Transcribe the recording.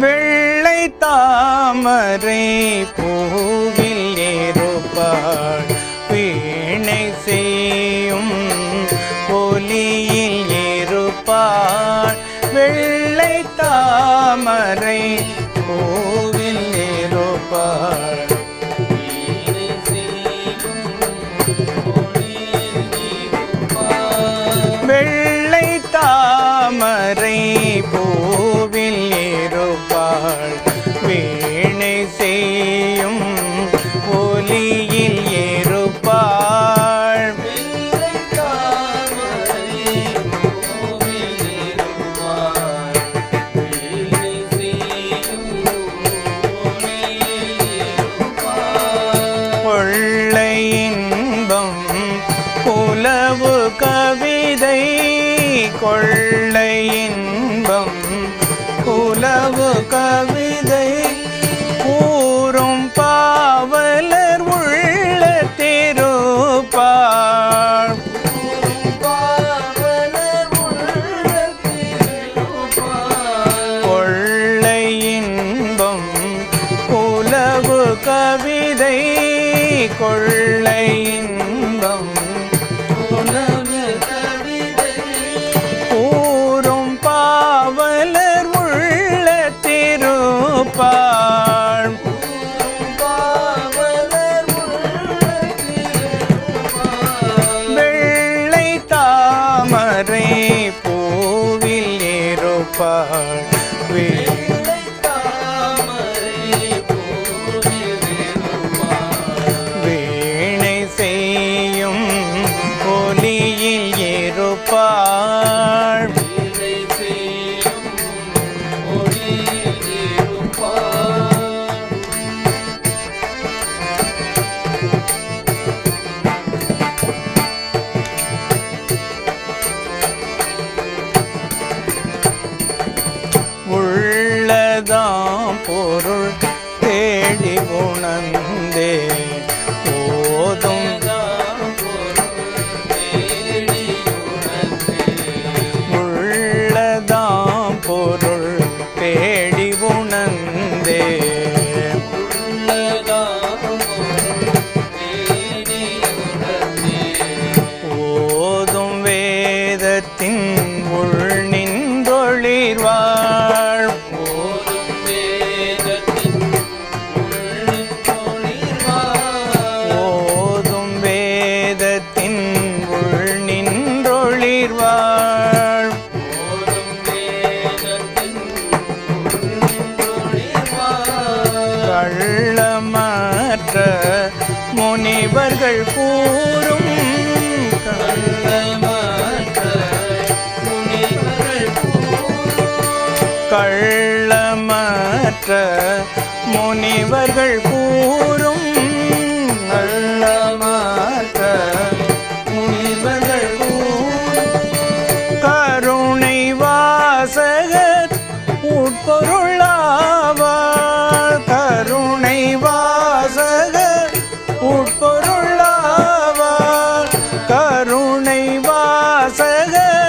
வெள்ளை தாமரை பூவில் ஏறுபாள் வீணை செய்யும் ஒலியில் ஏறுபாள் வெள்ளை தாமரை பூவில் ஏறுபாள் கொள்ளை இன்பம் புலவு கவிதை கூறும் பாவலர் உள்ள திருப்பாள். கொள்ளை இன்பம் புலவு கவிதை கொள்ளை இன்பம் far முனிவர்கள் கூறும் கள்ளமற்ற முனிவர்கள் கூறும் துணை வாசகர்